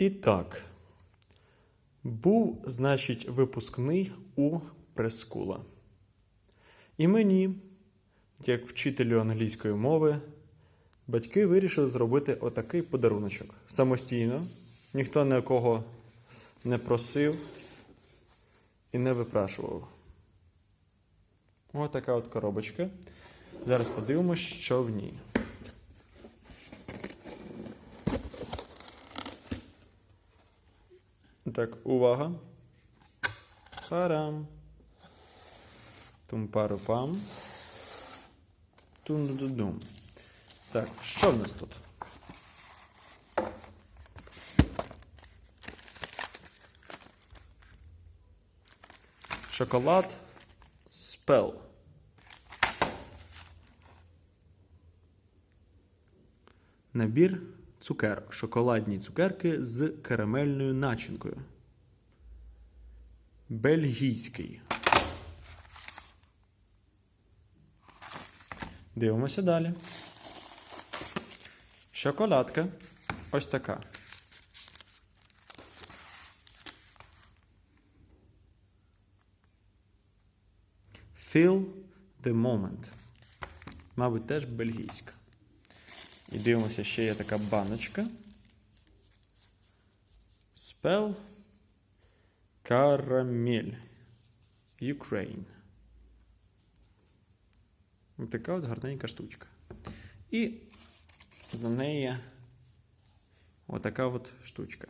І так, був, значить, випускний у прескула. І мені, як вчителю англійської мови, батьки вирішили зробити отакий подаруночок. Самостійно, ніхто нікого не просив і не випрашував. Ось така от коробочка. Зараз подивимось, що в ній. Так, увага. Парам. Тум-пару-пам. Тун-ду-дум. Так, що в нас тут? Шоколад спел. Набір цукерок. Шоколадні цукерки з карамельною начинкою. Бельгійський. Дивимося далі. Шоколадка. Ось така. Feel the moment. Мабуть, теж бельгійська. І дивимося, ще є така баночка. Spell Карамель. Ukraine. Така от гарненька штучка. І на неї отака от штучка.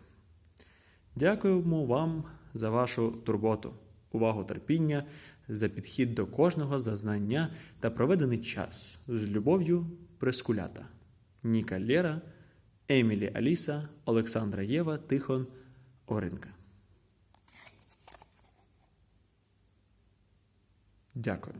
Дякуємо вам за вашу турботу, увагу, терпіння, за підхід до кожного, за знання та проведений час з любов'ю прескулята. Ніка Лєра, Емілі Аліса, Олександра Єва, Тихон Оренка. Дякую.